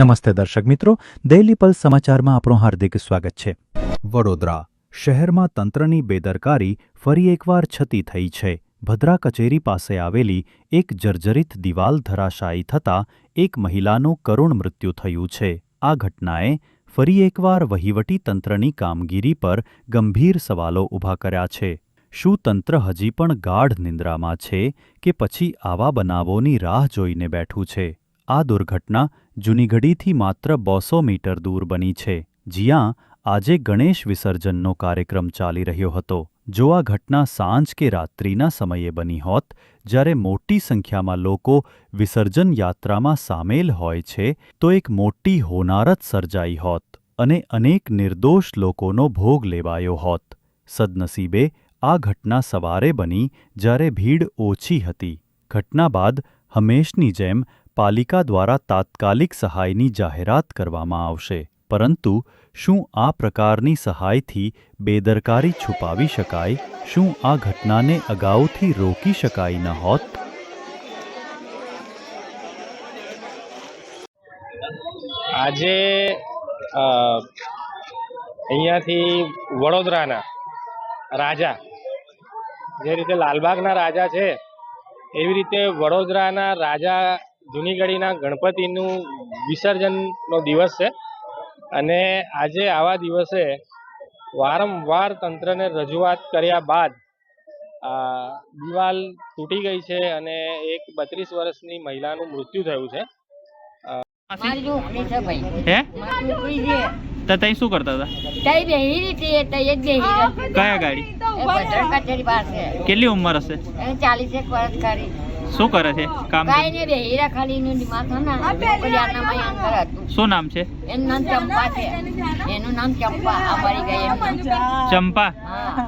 નમસ્તે દર્શક મિત્રો દૈલી પલ સમાચારમાં આપણું હાર્દિક સ્વાગત છે. વડોદરા શહેરમાં તંત્રની બેદરકારી ફરી એકવાર છતી થઈ છે. ભદ્રા કચેરી પાસે આવેલી એક જર્જરિત દિવાલ ધરાશાયી થતાં એક મહિલાનું કરુણ મૃત્યુ થયું છે. આ ઘટનાએ ફરી એકવાર વહીવટી તંત્રની કામગીરી પર ગંભીર સવાલો ઊભા કર્યા છે. શું તંત્ર હજી પણ ગાઢ નિંદ્રામાં છે કે પછી આવા બનાવોની રાહ જોઈને બેઠું છે? આ દુર્ઘટના જૂનીગઢીથી માત્ર બોસો મીટર દૂર બની છે. જ્યાં આજે ગણેશ વિસર્જનનો કાર્યક્રમ ચાલી રહ્યો હતો. જો આ ઘટના સાંજ કે રાત્રિના સમયે બની હોત, જ્યારે મોટી સંખ્યામાં લોકો વિસર્જન યાત્રામાં સામેલ હોય છે, તો એક મોટી હોનારત સર્જાઈ હોત અને અનેક નિર્દોષ લોકોનો ભોગ લેવાયો હોત. સદનસીબે આ ઘટના સવારે બની જ્યારે ભીડ ઓછી હતી. ઘટના બાદ હંમેશની જેમ પાલિકા દ્વારા તાત્કાલિક સહાયની જાહેરાત કરવામાં આવશે. પરંતુ શું આ પ્રકારની સહાયથી બેદરકારી છુપાવી શકાય? શું આ ઘટનાને અગાઉથી રોકી શકાય ન હોત? આજે અહીંયાથી વડોદરાના રાજા, જે રીતે લાલબાગના રાજા છે, એવી રીતે વડોદરાના રાજા જૂનીગઢીના ગણપતિનું વિસર્જનનો દિવસ છે. અને આજે આવા દિવસે વારંવાર તંત્રને રજૂઆત કર્યા બાદ દિવાલ તૂટી ગઈ છે અને એક બત્રીસ વર્ષની મહિલાનું મૃત્યુ થયું છે. તો તઈ શું કરતા હતા? તઈ બેહી હતી તઈ જ બેહી કયા ગાડી? એ ભદ્ર કચેરી પાસે કેટલી ઉંમર હશે? એને ચાલીસ એક વર્ષ કરી શું કરે છે? કામ કાંઈ ને બે હીરા ખાલી એનું દિમાગ છે ને કલ્યાણમાં અંદર હતું શું નામ છે? એનું નામ ચંપા છે. એનું નામ ચંપા અમારી ગઈ એનું નામ. ચંપા? હા.